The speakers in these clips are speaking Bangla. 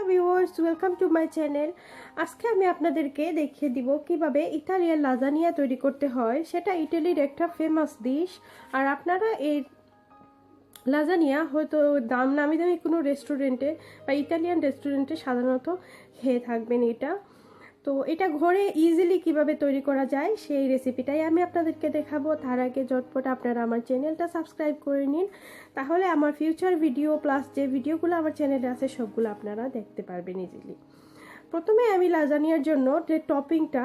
Hello viewers, welcome to my channel. আজকে আমি আপনাদেরকে দেখিয়ে দিব কীভাবে ইতালিয়ান লাজানিয়া তৈরি করতে হয়। সেটা ইটালির একটা ফেমাস ডিশ আর আপনারা এই লাজানিয়া হয়তো দাম নামি দামি কোনো রেস্টুরেন্টে বা ইটালিয়ান রেস্টুরেন্টে সাধারণত খেয়ে থাকবেন এটা। তো এটা ঘরে ইজিলি কীভাবে তৈরি করা যায় সেই রেসিপিটাই আমি আপনাদেরকে দেখাবো। তার আগে ঝটপট আপনারা আমার চ্যানেলটা সাবস্ক্রাইব করে নিন। তাহলে আমার ফিউচার ভিডিও প্লাস যে ভিডিওগুলো আমার চ্যানেলে আছে, সবগুলো আপনারা দেখতে পারবেন ইজিলি প্রথমে আমি লাজানিয়ার জন্য যে টপিংটা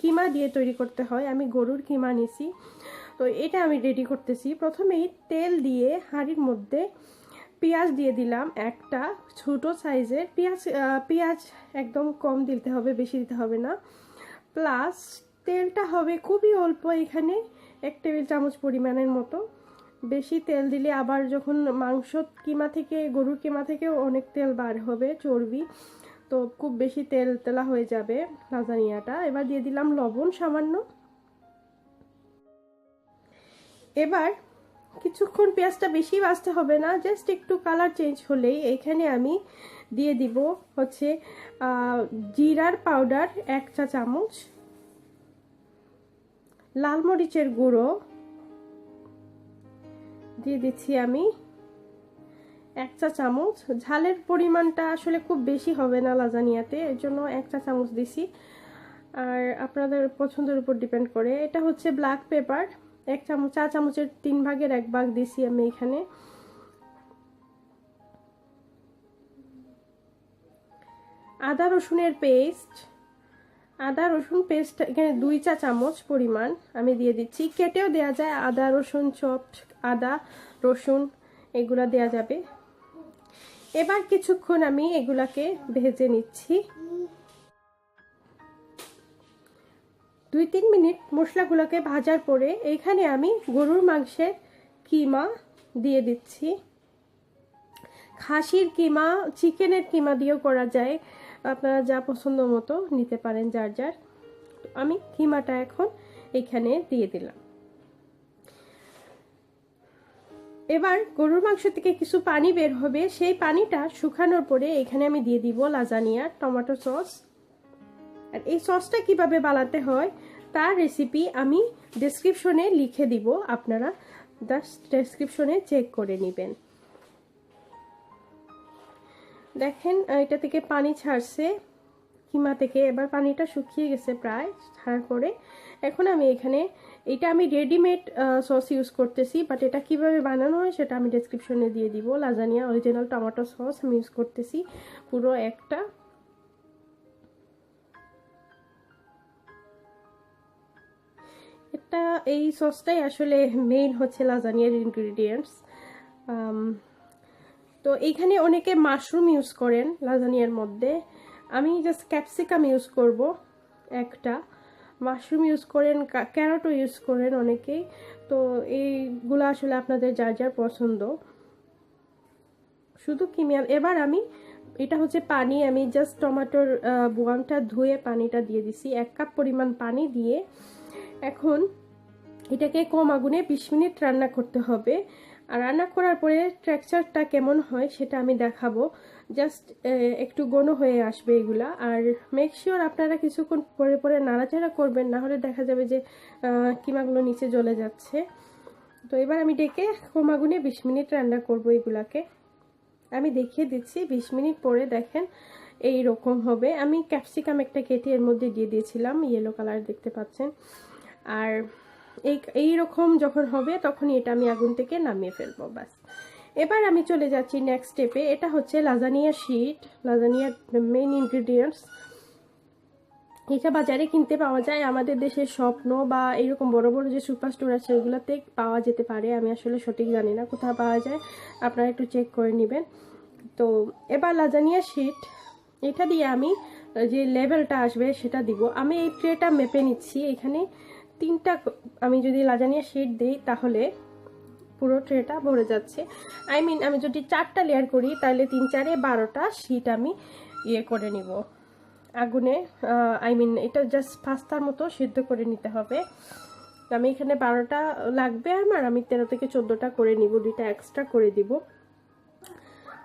কিমা দিয়ে তৈরি করতে হয়, আমি গরুর কিমা নিছি। তো এটা আমি রেডি করতেছি। প্রথমেই তেল দিয়ে হাঁড়ির মধ্যে পেঁয়াজ দিয়ে দিলাম একটা ছোট সাইজের। পেঁয়াজ পেঁয়াজ একদম কম দিতে হবে, বেশি দিতে হবে না। প্লাস তেলটা হবে খুবই অল্প এখানে, এক টেবিল চামচ পরিমাণের মতো। বেশি তেল দিলে আবার যখন মাংস কিমা থেকে, গরুর কিমা থেকেও অনেক তেল বার হবে চর্বি। তো খুব বেশি তেল তেলা হয়ে যাবে লাজানিয়াটা। এবার দিয়ে দিলাম লবণ সামান্য। এবার কিছুক্ষণ পেঁয়াজটা বেশি বাজতে হবে না জাস্ট একটু কালার চেঞ্জ হলেই এইখানে আমি দিয়ে দিব হচ্ছে জিরার পাউডার এক চা চামচ, লাল মরিচের গুঁড়ো, দিয়ে দিচ্ছি আমি এক চা চামচ। ঝালের পরিমাণটা আসলে খুব বেশি হবে না লাজানিয়াতে, এর জন্য এক চা চামচ দিছি। আর আপনাদের পছন্দের উপর ডিপেন্ড করে। এটা হচ্ছে ব্ল্যাক পেপার এক চামচ চা চামচের তিন ভাগের এক ভাগ দিছি আমি এখানে। আদা রসুনের পেস্ট, আদা রসুন পেস্ট এখানে দুই চা চামচ পরিমাণ আমি দিয়ে দিচ্ছি। কেটেও দেওয়া যায় আদা রসুন চপ, আদা রসুন, এগুলা দেয়া যাবে। এবার কিছুক্ষণ আমি এগুলাকে ভেজে নিচ্ছি। দুই তিন মিনিট মশলাগুলোকে ভাজার পরে এইখানে আমি গরুর মাংসের কিমা দিয়ে দিচ্ছি। খাসির কিমা, চিকেনের কিমা দিয়েও করা যায়। আপনারা যা পছন্দ মতো নিতে পারেন যার যার। আমি কিমাটা এখন এখানে দিয়ে দিলাম। এবার গরুর মাংস থেকে কিছু পানি বের হবে। সেই পানিটা শুকানোর পরে এখানে আমি দিয়ে দিব লাজানিয়া টমেটো সস। আর এই সসটা কীভাবে বানাতে হয়, তার রেসিপি আমি ডেসক্রিপশনে লিখে দিব। আপনারা ডেসক্রিপশনে চেক করে নেবেন। দেখেন এটা থেকে পানি ছাড়ছে কিমা থেকে। এবার পানিটা শুকিয়ে গেছে প্রায় ছাড় করে এখন আমি এখানে, এটা আমি রেডিমেড সস ইউজ করতেছি বাট এটা কীভাবে বানানো হয় সেটা আমি ডেসক্রিপশনে দিয়ে দিব। লাজানিয়া অরিজিনাল টমেটো সস আমি ইউজ করতেছি। পুরো একটা এটা এই সসটাই আসলে মেইন হচ্ছে লাজানিয়ার ইনগ্রিডিয়েন্টস তো এইখানে অনেকে মাশরুম ইউজ করেন লাজানিয়ার মধ্যে। আমি জাস্ট ক্যাপসিকাম ইউজ করব একটা। মাশরুম ইউজ করেন ক্যারটও ইউজ করেন অনেকেই। তো এইগুলো আসলে আপনাদের যার যার পছন্দ। শুধু কিমিয়া এবার আমি, এটা হচ্ছে পানি। আমি জাস্ট টমেটোর বোয়ামটা ধুয়ে পানিটা দিয়ে দিছি। এক কাপ পরিমাণ পানি দিয়ে এখন এটাকে কম আগুনে বিশ মিনিট রান্না করতে হবে। আর রান্না করার পরে ট্র্যাকচারটা কেমন হয় সেটা আমি দেখাবো। জাস্ট একটু গণ হয়ে আসবে এগুলা। আর মেক শিওর আপনারা কিছুক্ষণ পরে পরে নাড়াচাড়া করবেন, না হলে দেখা যাবে যে কিমাগুলো নিচে জ্বলে যাচ্ছে। তো এবার আমি ডেকে কম আগুনে বিশ মিনিট রান্না করব এগুলাকে। আমি দেখিয়ে দিচ্ছি, বিশ মিনিট পরে দেখেন এই রকম হবে। আমি ক্যাপসিকাম একটা কেটে এর মধ্যে দিয়ে দিয়েছিলাম ইয়েলো কালার দেখতে পাচ্ছেন। আর এই এইরকম যখন হবে তখনই এটা আমি আগুন থেকে নামিয়ে ফেলব বাস এবার আমি চলে যাচ্ছি নেক্সট স্টেপে এটা হচ্ছে লাজানিয়া শিট লাজানিয়ার মেইন ইনগ্রিডিয়েন্টস এটা বাজারে কিনতে পাওয়া যায়। আমাদের দেশের স্বপ্ন বা এরকম বড় বড় যে সুপার স্টোর আছে, ওগুলোতে পাওয়া যেতে পারে। আমি আসলে সঠিক জানি না কোথাও পাওয়া যায়। আপনারা একটু চেক করে নেবেন। তো এবার লাজানিয়া শিট এটা দিয়ে আমি যে লেভেলটা আসবে সেটা দিব। আমি এই ট্রেটা মেপে নিচ্ছি। এখানে তিনটা আমি যদি লাজানিয়া শিট দিই, তাহলে পুরো ট্রেটা ভরে যাচ্ছে। আই মিন আমি যদি চারটা লেয়ার করি, তাহলে তিন চারে বারোটা শিট আমি ইয়ে করে নিব। আগুনে আই মিন এটা জাস্ট পাস্তার মতো সিদ্ধ করে নিতে হবে। আমি এখানে বারোটা লাগবে আমার, আমি তেরো থেকে চোদ্দোটা করে নিব, দুইটা এক্সট্রা করে দিব।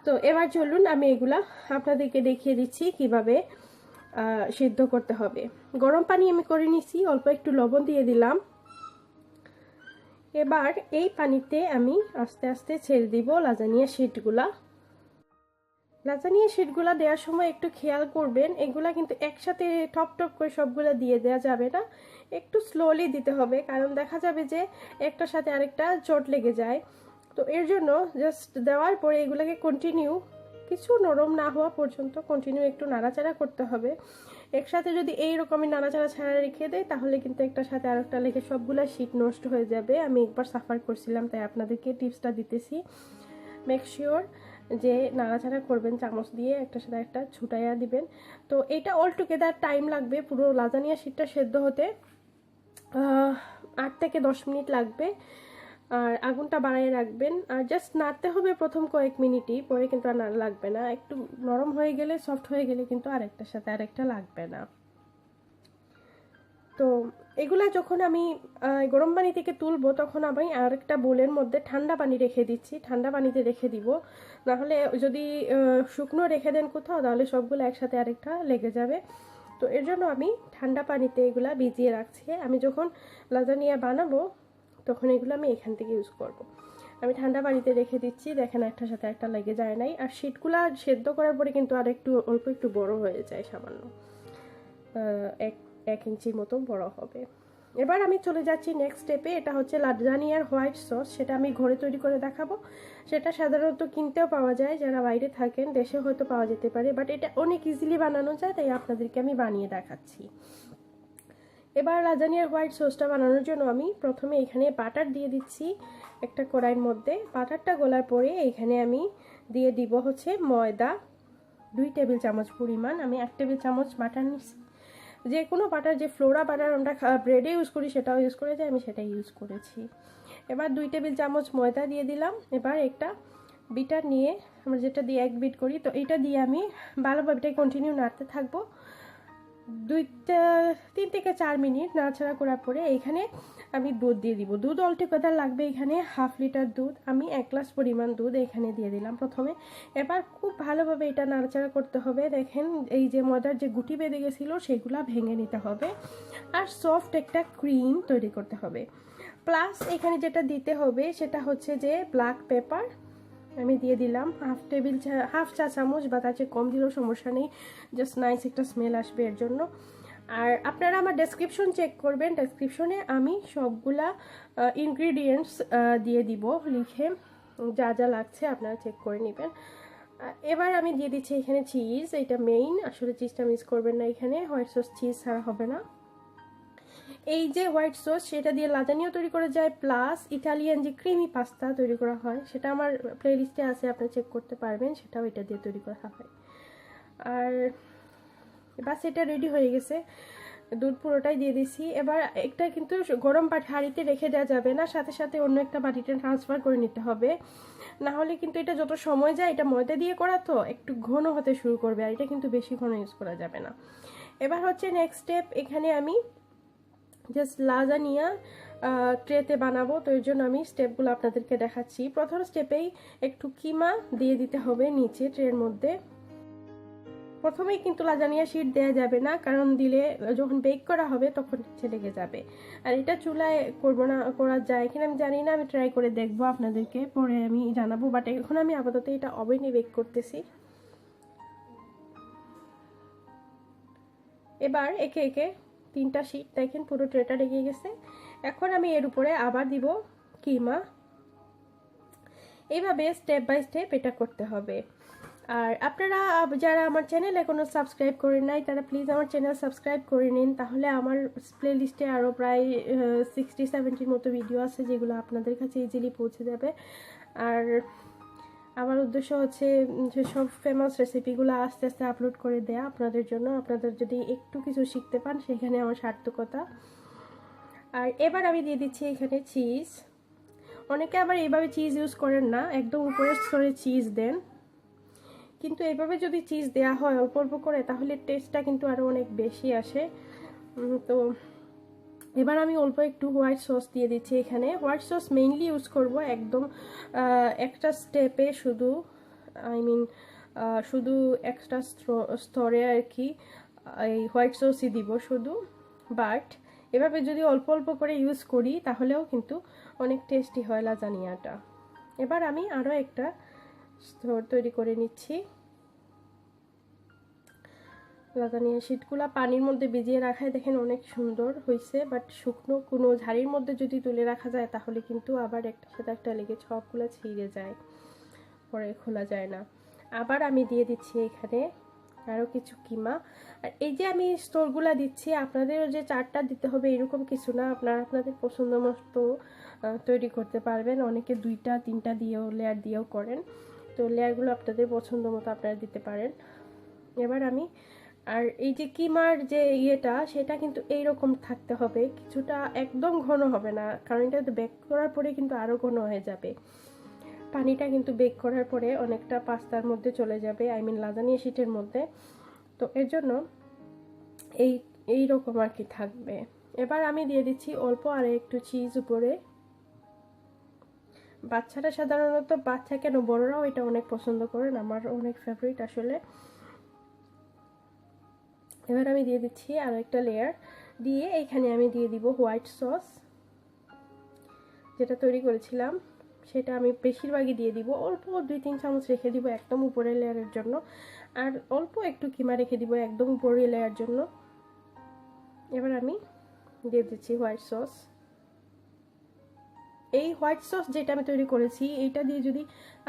তো এবার চলুন, আমি এগুলা আপনাদেরকে দেখিয়ে দিচ্ছি কীভাবে সিদ্ধ করতে হবে। গরম পানি আমি করে নিছি, অল্প একটু লবণ দিয়ে দিলাম। এবার এই পানিতে আমি আস্তে আস্তে ছেড়ে দিব লাজানিয়া শিটগুলা লাজানিয়া শিটগুলা দেওয়ার সময় একটু খেয়াল করবেন, এগুলা কিন্তু একসাথে টপ টপ করে সবগুলা দিয়ে দেওয়া যাবে না। একটু স্লোলি দিতে হবে, কারণ দেখা যাবে যে একটার সাথে আরেকটা চোট লেগে যায়। তো এর জন্য জাস্ট দেওয়ার পরে এগুলাকে কন্টিনিউ কিছু নরম না হওয়া পর্যন্ত কন্টিনিউ একটু নাড়াচাড়া করতে হবে। একসাথে যদি এই রকমই নাড়াচাড়া ছাড়া রেখে দেয় তাহলে কিন্তু একটার সাথে আরেকটা লেগে সবগুলা শীত নষ্ট হয়ে যাবে। আমি একবার সাফার করছিলাম, তাই আপনাদেরকে টিপসটা দিতেছি। মেক শিওর যে নাড়াচাড়া করবেন, চামচ দিয়ে একটা সাথে একটা ছুটাইয়া দিবেন। তো এটা অল টুগেদার টাইম লাগবে, পুরো লাজানিয়া শীতটা সেদ্ধ হতে আট থেকে দশ মিনিট লাগবে। আর আগুনটা বাড়িয়ে রাখবেন। আর জাস্ট নাড়তে হবে প্রথম কয়েক মিনিটই, পরে কিন্তু আর লাগবে না। একটু নরম হয়ে গেলে সফট হয়ে গেলে কিন্তু আরেকটার সাথে আরেকটা লাগবে না। তো এগুলা যখন আমি গরম পানি থেকে তুলবো, তখন আমি আরেকটা বোলের মধ্যে ঠান্ডা পানি রেখে দিচ্ছি। ঠান্ডা পানিতে রেখে দিব। নাহলে যদি শুকনো রেখে দেন কোথাও, তাহলে সবগুলো একসাথে আরেকটা লেগে যাবে। তো এর জন্য আমি ঠান্ডা পানিতে এগুলা ভিজিয়ে রাখছি। আমি যখন লাজানিয়া বানাবো তখন এগুলো আমি এখান থেকে ইউজ করব। আমি ঠান্ডা পানিতে রেখে দিচ্ছি, দেখেন একটার সাথে একটা লেগে যায় নাই। আর শীতগুলা সেদ্ধ করার পরে কিন্তু আর একটু, অল্প একটু বড় হয়ে যায় সামান্য। এক এক ইঞ্চির মতো বড় হবে। এবার আমি চলে যাচ্ছি নেক্সট স্টেপে এটা হচ্ছে লাজানিয়ার হোয়াইট সস সেটা আমি ঘরে তৈরি করে দেখাবো। সেটা সাধারণত কিনতেও পাওয়া যায়। যারা বাইরে থাকেন, দেশে হয়তো পাওয়া যেতে পারে। বাট এটা অনেক ইজিলি বানানো যায়, তাই আপনাদেরকে আমি বানিয়ে দেখাচ্ছি। এবার লাজানিয়ার হোয়াইট সসটা বানানোর জন্য আমি প্রথমে এখানে বাটার দিয়ে দিচ্ছি একটা কড়াইয়ের মধ্যে। বাটারটা গলার পরে এখানে আমি দিয়ে দিব হচ্ছে ময়দা, দুই টেবিল চামচ পরিমাণ। আমি এক টেবিল চামচ বাটার নিচ্ছি যে কোনো বাটার, যে ফ্লোরা বাটার আমরা ব্রেডে ইউজ করি, সেটাও ইউজ করে যাই, আমি সেটাই ইউজ করেছি। এবার দুই টেবিল চামচ ময়দা দিয়ে দিলাম। এবার একটা বিটার নিয়ে আমরা যেটা দিয়ে এক বিট করি, তো এটা দিয়ে আমি ভালোভাবে এটা কন্টিনিউ নাড়তে থাকব। দুইটা, তিন থেকে চার মিনিট নাড়াচাড়া করার পরে এখানে আমি দুধ দিয়ে দিব। দুধ অলটোগেদার লাগবে এখানে, হাফ লিটার দুধ। আমি এক গ্লাস পরিমাণ দুধ এখানে দিয়ে দিলাম প্রথমে। এবার খুব ভালোভাবে এটা নাড়াচাড়া করতে হবে। দেখেন, এই যে ময়দার যে গুটি বেঁধে গেছিল, সেগুলা ভেঙে নিতে হবে। আর সফট একটা ক্রিম তৈরি করতে হবে। প্লাস এখানে যেটা দিতে হবে, সেটা হচ্ছে যে ব্ল্যাক পেপার আমি দিয়ে দিলাম। হাফ টেবিল চা, হাফ চা চামচ বা তার চেয়ে কম দিলেও সমস্যা নেই। জাস্ট নাইস একটা স্মেল আসবে এর জন্য। আর আপনারা আমার ডেসক্রিপশন চেক করবেন। ডেসক্রিপশনে আমি সবগুলা ইনগ্রিডিয়েন্টস দিয়ে দিব লিখে। যা যা লাগছে আপনারা চেক করে নেবেন। এবার আমি দিয়ে দিচ্ছি এখানে চিজ এটা মেইন আসলে চিজটা মিস করবেন না এখানে। হোয়াইট সস চিজ ছাড়া হবে না। এই যে হোয়াইট সস, সেটা দিয়ে লাজানিও তৈরি করা যায়, প্লাস ইটালিয়ান যে ক্রিমি পাস্তা তৈরি করা হয়, সেটা আমার প্লেলিস্টে আছে, আপনি চেক করতে পারবেন, সেটাও এটা দিয়ে তৈরি করা হয়। আর বাস এটা রেডি হয়ে গেছে, দুধ পুরোটাই দিয়ে দিছি। এবার একটা কিন্তু গরম পাটি হাঁড়িতে রেখে দেওয়া যাবে না, সাথে সাথে অন্য একটা বাটিতে ট্রান্সফার করে নিতে হবে। না হলে কিন্তু এটা যত সময় যায়, এটা ময়দা দিয়ে করা তো, একটু ঘন হতে শুরু করবে, আর এটা কিন্তু বেশি ঘন ইউজ করা যাবে না। এবার হচ্ছে নেক্সট স্টেপ এখানে আমি জাস্ট লাজানিয়া ট্রেতে বানাবো। তো এর জন্য আমি স্টেপগুলো আপনাদেরকে দেখাচ্ছি। প্রথম স্টেপেই একটু কিমা দিয়ে দিতে হবে নিচে ট্রের মধ্যে। প্রথমেই কিন্তু লাজানিয়া শিট দেওয়া যাবে না, কারণ দিলে যখন বেক করা হবে তখন নিচে লেগে যাবে। আর এটা চুলায় করব না, করা যায় কিনা আমি জানি না, আমি ট্রাই করে দেখব আপনাদেরকে, পরে আমি জানাব। বাট এখন আমি আপাতত এটা ওভেনে বেক করতেছি। এবার একে একে তিনটা শিট দেখেন পুরো ট্রেটা লেগে গেছে। এখন আমি এর উপরে আবার দিব কিমা। এইভাবে স্টেপ বাই স্টেপ এটা করতে হবে। আর আপনারা, যারা আমার চ্যানেল এখনও সাবস্ক্রাইব করেন নাই, তারা প্লিজ আমার চ্যানেল সাবস্ক্রাইব করে নিন। তাহলে আমার প্লে লিস্টে আরও প্রায় সিক্সটি সেভেন্টির মতো ভিডিও আছে যেগুলো আপনাদের কাছে ইজিলি পৌঁছে যাবে। আর আমার উদ্দেশ্য হচ্ছে যে সব ফেমাস রেসিপিগুলো আস্তে আস্তে আপলোড করে দেয়া আপনাদের জন্য। আপনাদের যদি একটু কিছু শিখতে পান, সেখানে আমার সার্থকতা। আর এবার আমি দিয়ে দিচ্ছি এখানে চিজ অনেকে আবার এইভাবে চিজ ইউজ করেন না, একদম উপরের স্তরে চিজ দেন। কিন্তু এইভাবে যদি চিজ দেওয়া হয় অল্প অল্প করে, তাহলে টেস্টটা কিন্তু আরও অনেক বেশি আসে। তো এবার আমি অল্প একটু হোয়াইট সস দিয়ে দিচ্ছি এখানে। হোয়াইট সস মেইনলি ইউজ করব একদম একটা স্টেপে শুধু আই মিন শুধু এক্সট্রা স্তরে আর কি, এই হোয়াইট সসই দিব শুধু। বাট এভাবে যদি অল্প অল্প করে ইউজ করি, তাহলেও কিন্তু অনেক টেস্টি হয় লাজানিয়াটা এবার আমি আরও একটা স্তর তৈরি করে নিচ্ছি। লাজানিয়া শীটগুলা পানির মধ্যে ভিজিয়ে রাখায় দেখেন অনেক সুন্দর হয়েছে বাট শুকনো কোনো ঝাড়ির মধ্যে যদি তুলে রাখা যায় তাহলে কিন্তু আবার একটার সাথে একটা লেগে সবগুলো ছিঁড়ে যায়, পরে খোলা যায় না। আবার আমি দিয়ে দিচ্ছি এখানে আরও কিছু কিমা। আর এই যে আমি স্টোরগুলা দিচ্ছি, আপনাদেরও যে চারটা দিতে হবে এরকম কিছু না, আপনারা আপনাদের পছন্দ মতো তৈরি করতে পারবেন। অনেকে দুইটা, তিনটা দিয়েও লেয়ার দিয়েও করেন। তো লেয়ারগুলো আপনাদের পছন্দ মতো আপনারা দিতে পারেন। এবার আমি আর এই যে কিমার যে ইয়েটা, সেটা কিন্তু এই রকম থাকতে হবে। কিছুটা একদম ঘন হবে না, কারণ এটা বেক করার পরে কিন্তু আরও ঘন হয়ে যাবে। পানিটা কিন্তু বেক করার পরে অনেকটা পাস্তার মধ্যে চলে যাবে আই মিন লাজানিয়া শিটের মধ্যে। তো এর জন্য এই এই রকম আর কি থাকবে। এবার আমি দিয়ে দিচ্ছি অল্প আর একটু চিজ উপরে। বাচ্চারা সাধারণত বাচ্চা কেন, বড়রাও এটা অনেক পছন্দ করেন, আমার অনেক ফেভারিট আসলে। এবার আমি দিয়ে দিচ্ছি আরও একটা লেয়ার দিয়ে এইখানে আমি দিয়ে দিব হোয়াইট সস যেটা তৈরি করেছিলাম। সেটা আমি বেশিরভাগই দিয়ে দিব। অল্প দুই তিন চামচ রেখে দিব একদম উপরের লেয়ারের জন্য। আর অল্প একটু কিমা রেখে দিব একদম উপরের লেয়ার জন্য। এবার আমি দিয়ে দিচ্ছি হোয়াইট সস এই হোয়াইট সস যেটা আমি তৈরি করেছি, এইটা দিয়ে যদি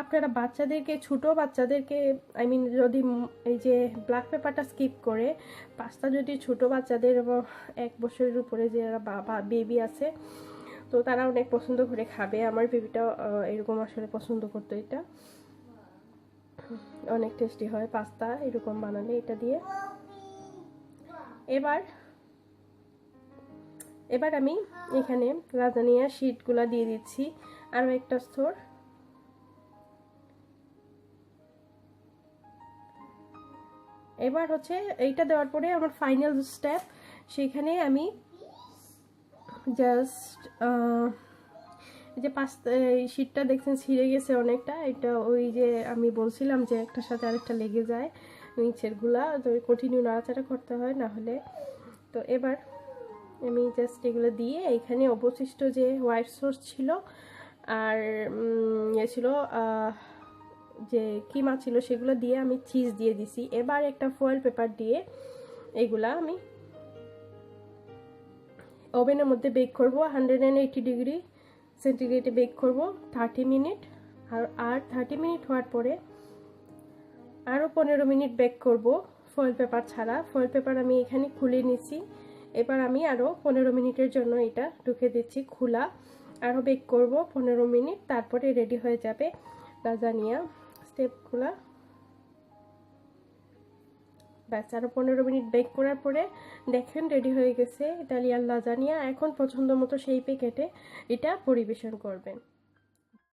আপনারা বাচ্চাদেরকে, ছোট বাচ্চাদেরকে আই মিন যদি এই যে ব্ল্যাক পেপারটা স্কিপ করে পাস্তা যদি ছোট বাচ্চাদের এক বছরের উপরে যে বাবা বেবি আছে, তো তারা অনেক পছন্দ করে খাবে। আমার বেবিটা এরকম আসলে পছন্দ করতো এটা। অনেক টেস্টি হয় পাস্তা এরকম বানালে এটা দিয়ে। এবার এবার আমি এখানে লাজানিয়া শিটগুলা দিয়ে দিচ্ছি। আরও একটা স্তর। এবার হচ্ছে এইটা দেওয়ার পরে আমার ফাইনাল স্টেপ সেখানে আমি জাস্ট যে এই শীটটা দেখছেন ছিঁড়ে গেছে অনেকটা। এটা ওই যে আমি বলছিলাম যে একটার সাথে আরেকটা লেগে যায়। নিচেরগুলা তো কন্টিনিউ নাড়াচাড়া করতে হয় না হলে। তো এবার আমি জাস্ট এগুলো দিয়ে এখানে অবশিষ্ট যে হোয়াইট সস ছিল আর ইয়ে ছিল যে কিমা ছিল সেগুলো দিয়ে আমি চিজ দিয়ে দিছি। এবার একটা ফয়েল পেপার দিয়ে এগুলা আমি ওভেনের মধ্যে বেক করব। হান্ড্রেড অ্যান্ড এইটি ডিগ্রি সেন্টিগ্রেডে বেক করব থার্টি মিনিট আর আর থার্টি মিনিট হওয়ার পরে আরও পনেরো মিনিট বেক করব ফয়েল পেপার ছাড়া। ফয়েল পেপার আমি এখানে খুলে নিছি। এবার আমি আরও পনেরো মিনিটের জন্য এটা ঢুকে দিচ্ছি খোলা। আরও বেক করব পনেরো মিনিট, তারপরে রেডি হয়ে যাবে লাজানিয়া স্টেপগুলা ব্যাস আরও পনেরো মিনিট বেক করার পরে দেখেন রেডি হয়ে গেছে ইটালিয়ান লাজানিয়া এখন পছন্দ মতো সেই প্যাকেটে এটা পরিবেশন করবেন।